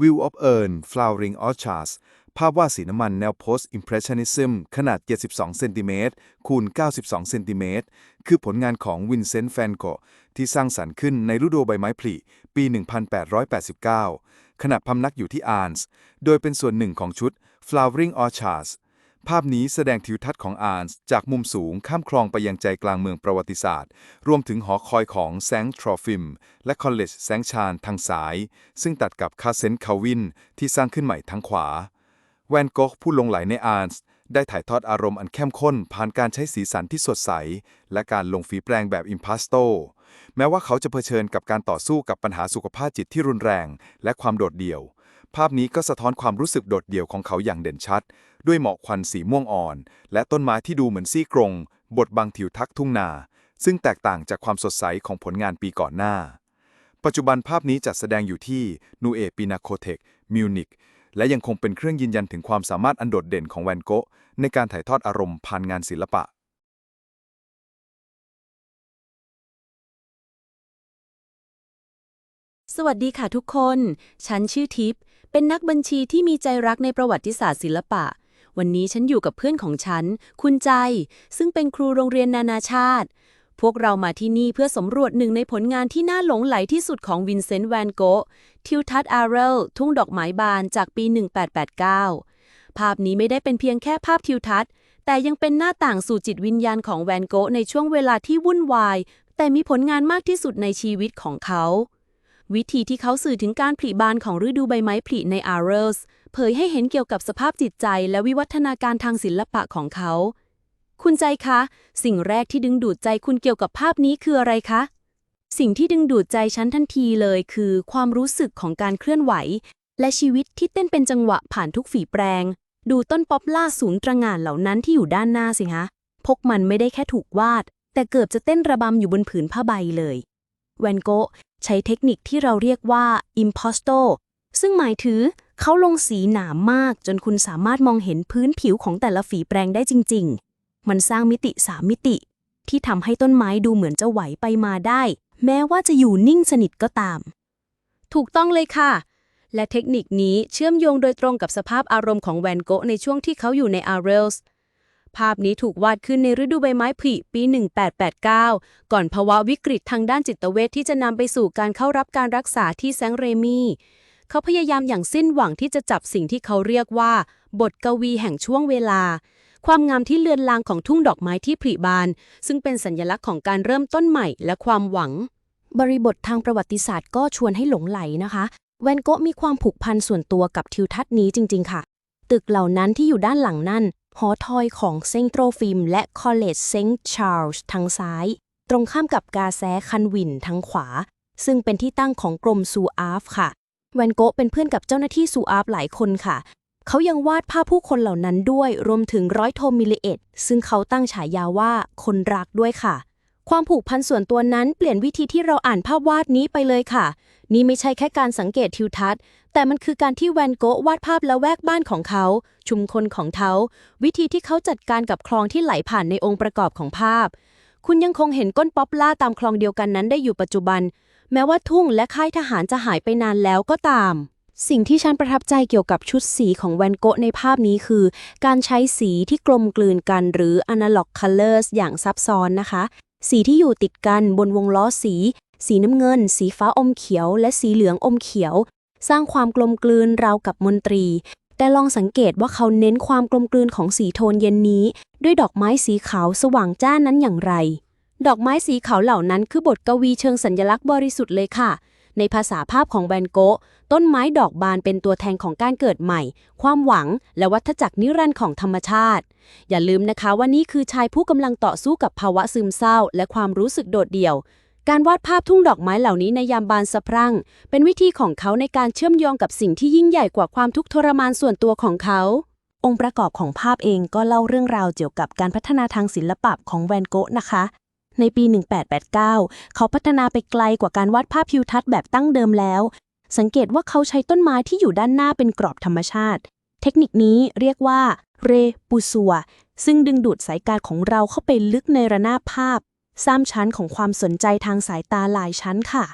View of Urn Flowering Orchards ภาพวาดสีน้ำมันแนว Post Impressionism ขนาด 72 เซนติเมตรคูณ 92 เซนติเมตร คือผลงานของวินเซนต์แฟนโกที่สร้างสรรค์ขึ้นในฤดูใบไม้ผลิปี 1889 ขณะพำนักอยู่ที่อาร์นส์ โดยเป็นส่วนหนึ่งของชุด Flowering Orchards ภาพนี้แสดงทิวทัศน์ของอาร์นส์จากมุมสูงข้ามคลองไปยังใจกลางเมืองประวัติศาสตร์ รวมถึงหอคอยของแซงทรอฟิม และคอลเลจแซงชานทางซ้าย ซึ่งตัดกับคาเซนคาวิน ที่สร้างขึ้นใหม่ทางขวา แวนโกะผู้ลงไหลในอาร์นส์ได้ถ่ายทอดอารมณ์อันเข้มข้น ผ่านการใช้สีสันที่สดใส และการลงฝีแปรงแบบอิมพาสโต แม้ว่าเขาจะเผชิญกับการต่อสู้กับปัญหาสุขภาพจิตที่รุนแรง และความโดดเดี่ยว ภาพนี้ก็สะท้อนความรู้สึกโดดเดี่ยวของเขาอย่างเด่นชัด ด้วยหมอกควันสีม่วงอ่อน และต้นไม้ที่ดูเหมือนซี่กรงบทบังทิวทัศน์ทุ่งนา ซึ่งแตกต่างจากความสดใสของผลงานปีก่อนหน้า ปัจจุบันภาพนี้จัดแสดงอยู่ที่นูเอปินาโคเทคมิวนิกและยังคงเป็นเครื่องยืนยันถึงความสามารถอันโดดเด่นของแวนโกะในการถ่ายทอดอารมณ์ผ่านงานศิลปะสวัสดีค่ะทุกคน ฉันชื่อทิพย์ เป็นนักบัญชีที่มีใจรักในประวัติศาสตร์ศิลปะ วันนี้ฉันอยู่กับเพื่อนของฉัน คุณใจ ซึ่งเป็นครูโรงเรียนนานาชาติ พวกเรามาที่นี่เพื่อสำรวจหนึ่งในผลงานที่น่าหลงไหลที่สุดของวินเซนต์แวนโกะทิวทัศน์อาร์เรลทุ่งดอกไม้บานจากปี 1889 ภาพนี้ไม่ได้เป็นเพียงแค่ภาพทิวทัศน์ แต่ยังเป็นหน้าต่างสู่จิตวิญญาณของแวนโกะในช่วงเวลาที่วุ่นวาย แต่มีผลงานมากที่สุดในชีวิตของเขา วิธีที่เขาสื่อถึงการผลิบานของฤดูใบไม้ผลิในอาร์เรลส์เผยให้เห็นเกี่ยวกับสภาพจิตใจและวิวัฒนาการทางศิลปะของเขา คุณใจคะ สิ่งแรกที่ดึงดูดใจคุณเกี่ยวกับภาพนี้คืออะไรคะ สิ่งที่ดึงดูดใจฉันทันทีเลยคือ ความรู้สึกของการเคลื่อนไหว และชีวิตที่เต้นเป็นจังหวะผ่านทุกฝีแปรง ดูต้นป๊อปล่าสูงตระหง่านเหล่านั้นที่อยู่ด้านหน้าสิฮะพกมันไม่ได้แค่ถูกวาด แต่เกือบจะเต้นระบำอยู่บนผืนผ้าใบเลย แวนโกะ ใช้เทคนิคที่เราเรียกว่า imposto ซึ่งหมายถึงเขาลงสีหนามากจนคุณสามารถมองเห็นพื้นผิวของแต่ละฝีแปรงได้จริง ๆ มันสร้างมิติสามมิติ ที่ทำให้ต้นไม้ดูเหมือนจะไหวไปมาได้ แม้ว่าจะอยู่นิ่งสนิทก็ตาม ถูกต้องเลยค่ะ และเทคนิคนี้เชื่อมโยงโดยตรงกับสภาพอารมณ์ของแวนโกะในช่วงที่เขาอยู่ในอาร์เรลส์ ภาพนี้ถูกวาดขึ้นในฤดูใบไม้ผลิปี 1889 ก่อนภาวะวิกฤตทางด้านจิตเวชที่จะนำไปสู่การเข้ารับการรักษาที่แซงเรมีเขาพยายามอย่างสิ้นหวังที่จะจับสิ่งที่เขาเรียกว่า บทกวีแห่งช่วงเวลา ความงามที่เลือนลางของทุ่งดอกไม้ที่ผลิบาน ซึ่งเป็นสัญลักษณ์ของการเริ่มต้นใหม่และความหวัง บริบททางประวัติศาสตร์ก็ชวนให้หลงไหลนะคะแวนโกะมีความผูกพันส่วนตัวกับทิวทัศน์นี้จริง ๆ ค่ะ ตึกเหล่านั้นที่อยู่ด้านหลังนั่นหอทอยของเซงโตรฟิมและคอลเลจเซงต์ชาร์ลส์ทางซ้าย ตรงข้ามกับกาแซคันวินทางขวา ซึ่งเป็นที่ตั้งของกรมซูอาฟค่ะแวนโกะเป็นเพื่อนกับเจ้าหน้าที่ซูอาฟหลายคนค่ะ เขายังวาดภาพผู้คนเหล่านั้นด้วย รวมถึงร้อยโทมิเลเอตซึ่งเขาตั้งฉายาว่าคนรักด้วยค่ะ ความผูกพันส่วนตัวนั้นเปลี่ยนวิธีที่เราอ่านภาพวาดนี้ไปเลยค่ะ นี่ไม่ใช่แค่การสังเกตทิวทัศน์ แต่มันคือการที่แวนโกะวาดภาพละแวกบ้านของเขา ชุมชนของเขา วิธีที่เขาจัดการกับคลองที่ไหลผ่านในองค์ประกอบของภาพ คุณยังคงเห็นก้นป๊อปล่าตามคลองเดียวกันนั้นได้อยู่ปัจจุบัน แม้ว่าทุ่งและค่ายทหารจะหายไปนานแล้วก็ตามสิ่งที่ฉันประทับใจเกี่ยวกับชุดสีของแวนโกะในภาพนี้คือ การใช้สีที่กลมกลืนกันหรือ analog colors อย่างซับซ้อนนะคะ สีที่อยู่ติดกันบนวงล้อสี สีน้ำเงิน สีฟ้าอมเขียว และสีเหลืองอมเขียว สร้างความกลมกลืนราวกับมนตรี แต่ลองสังเกตว่าเขาเน้นความกลมกลืนของสีโทนเย็นนี้ ด้วยดอกไม้สีขาวสว่างจ้านั้นอย่างไร ดอกไม้สีขาวเหล่านั้นคือบทกวีเชิงสัญลักษณ์บริสุทธิ์เลยค่ะ ในภาษาภาพของแวนโกะต้นไม้ดอกบานเป็นตัวแทนของการเกิดใหม่ ความหวัง และวัฏจักรนิรันดร์ของธรรมชาติ อย่าลืมนะคะว่านี่คือชายผู้กำลังต่อสู้กับภาวะซึมเศร้า และความรู้สึกโดดเดี่ยว การวาดภาพทุ่งดอกไม้เหล่านี้ในยามบานสะพรั่ง เป็นวิธีของเขาในการเชื่อมโยงกับสิ่งที่ยิ่งใหญ่กว่าความทุกข์ทรมานส่วนตัวของเขาองค์ประกอบของภาพเองก็เล่าเรื่องราวเกี่ยวกับการพัฒนาทางศิลปะของแวนโกะนะคะ ในปี 1889 เขาพัฒนาไปไกลกว่าการวาดภาพทิวทัศน์แบบตั้งเดิมแล้ว สังเกตว่าเขาใช้ต้นไม้ที่อยู่ด้านหน้าเป็นกรอบธรรมชาติ เทคนิคนี้เรียกว่าเรปูซัวซึ่งดึงดูดสายตาของเราเข้าไปลึกในระนาบภาพสร้างชั้นของความสนใจทางสายตาหลายชั้นค่ะ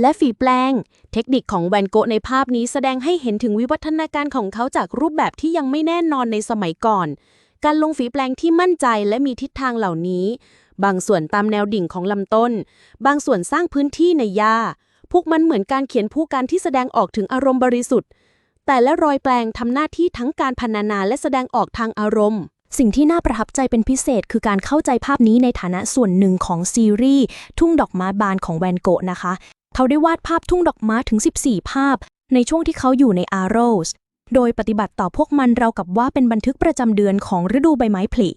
และฝีแปลง เทคนิคของแวนโกะในภาพนี้แสดงให้เห็นถึงวิวัฒนาการของเขาจากรูปแบบที่ยังไม่แน่นอนในสมัยก่อน การลงฝีแปลงที่มั่นใจและมีทิศทางเหล่านี้ บางส่วนตามแนวดิ่งของลำต้น บางส่วนสร้างพื้นที่ในหญ้า พวกมันเหมือนการเขียนผู้การที่แสดงออกถึงอารมณ์บริสุทธิ์ แต่และรอยแปลงทำหน้าที่ทั้งการพรรณนาและแสดงออกทางอารมณ์สิ่งที่น่าประทับใจเป็นพิเศษคือการเข้าใจภาพนี้ในฐานะส่วนหนึ่งของซีรีส์ ทุ่งดอกไม้บานของแวนโกะนะคะ เขาได้วาดภาพทุ่งดอกไม้ถึง 14 ภาพ ในช่วงที่เขาอยู่ในอาร์โรสโดยปฏิบัติต่อพวกมันเรากับว่าเป็นบันทึกประจำเดือนของฤดูใบไม้ผลิ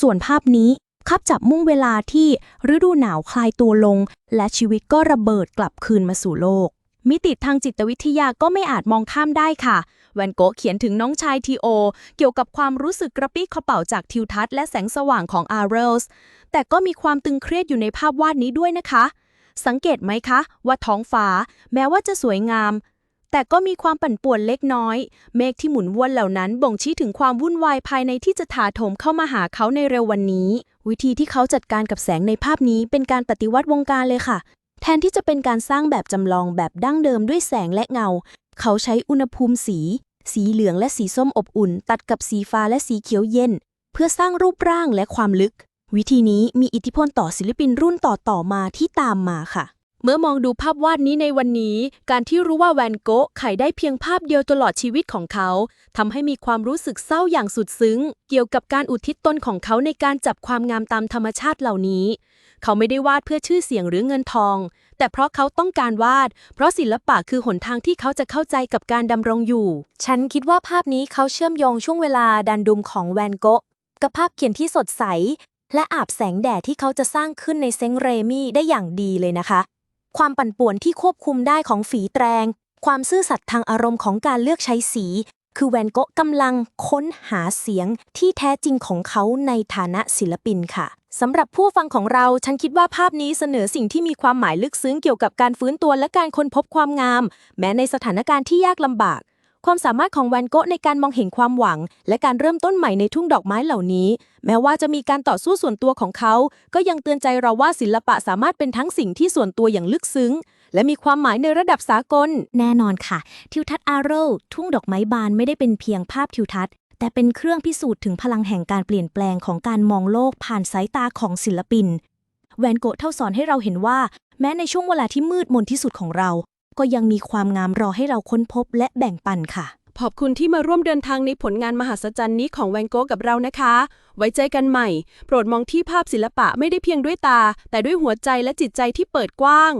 ส่วนภาพนี้ คับจับมุ่งเวลาที่ฤดูหนาวคลายตัวลง และชีวิตก็ระเบิดกลับคืนมาสู่โลก มิติทางจิตวิทยาก็ไม่อาจมองข้ามได้ค่ะแวนโกะเขียนถึงน้องชายทีโอ เกี่ยวกับความรู้สึกกระปี้กระเป๋าจากทิวทัศน์และแสงสว่างของอาร์เรลส์แต่ก็มีความตึงเครียดอยู่ในภาพวาดนี้ด้วยนะคะ สังเกตไหมคะ ว่าท้องฟ้า แม้ว่าจะสวยงาม แต่ก็มีความปั่นป่วนเล็กน้อย เมฆที่หมุนวนเหล่านั้นบ่งชี้ถึงความวุ่นวายภายในที่จะถาโถมเข้ามาหาเขาในเร็ววันนี้ วิธีที่เขาจัดการกับแสงในภาพนี้เป็นการปฏิวัติวงการเลยค่ะ แทนที่จะเป็นการสร้างแบบจำลองแบบดั้งเดิมด้วยแสงและเงา เขาใช้อุณหภูมิสี สีเหลืองและสีส้มอบอุ่น ตัดกับสีฟ้าและสีเขียวเย็น เพื่อสร้างรูปร่างและความลึก วิธีนี้มีอิทธิพลต่อศิลปินรุ่นต่อๆมาที่ตามมาค่ะ เมื่อมองดูภาพวาดนี้ในวันนี้ การที่รู้ว่าแวนโกะไขได้เพียงภาพเดียวตลอดชีวิตของเขาทำให้มีความรู้สึกเศร้าอย่างสุดซึ้ง เกี่ยวกับการอุทิศตนของเขาในการจับความงามตามธรรมชาติเหล่านี้ เขาไม่ได้วาดเพื่อชื่อเสียงหรือเงินทอง แต่เพราะเขาต้องการวาด เพราะศิลปะคือหนทางที่เขาจะเข้าใจกับการดำรงอยู่ ฉันคิดว่าภาพนี้เขาเชื่อมโยงช่วงเวลาดันดุมของแวนโกะกับภาพเขียนที่สดใส และอาบแสงแดดที่เขาจะสร้างขึ้นในเซงเรมี่ได้อย่างดีเลยนะคะ ความปั่นป่วนที่ควบคุมได้ของฝีแตรง ความซื่อสัตย์ทางอารมณ์ของการเลือกใช้สี คือแวนโกะกำลังค้นหาเสียงที่แท้จริงของเขาในฐานะศิลปินค่ะสำหรับผู้ฟังของเรา ฉันคิดว่าภาพนี้เสนอสิ่งที่มีความหมายลึกซึ้งเกี่ยวกับการฟื้นตัวและการค้นพบความงาม แม้ในสถานการณ์ที่ยากลำบาก ความสามารถของแวนโกะในการมองเห็นความหวัง และการเริ่มต้นใหม่ในทุ่งดอกไม้เหล่านี้ แม้ว่าจะมีการต่อสู้ส่วนตัวของเขา ก็ยังเตือนใจเราว่าศิลปะสามารถเป็นทั้งสิ่งที่ส่วนตัวอย่างลึกซึ้ง และมีความหมายในระดับสากล แน่นอนค่ะ ทิวทัศน์อาร์โรทุ่งดอกไม้บานไม่ได้เป็นเพียงภาพทิวทัศน์แต่เป็นเครื่องพิสูจน์ถึงพลังแห่งการเปลี่ยนแปลงของการมองโลกผ่านสายตาของศิลปิน แวนโกะเท่าสอนให้เราเห็นว่า แม้ในช่วงเวลาที่มืดมนที่สุดของเรา ก็ยังมีความงามรอให้เราค้นพบและแบ่งปันค่ะ ขอบคุณที่มาร่วมเดินทางในผลงานมหัศจรรย์นี้ของแวนโกะกับเรานะคะ ไว้ใจกันใหม่ โปรดมองที่ภาพศิลปะไม่ได้เพียงด้วยตา แต่ด้วยหัวใจและจิตใจที่เปิดกว้าง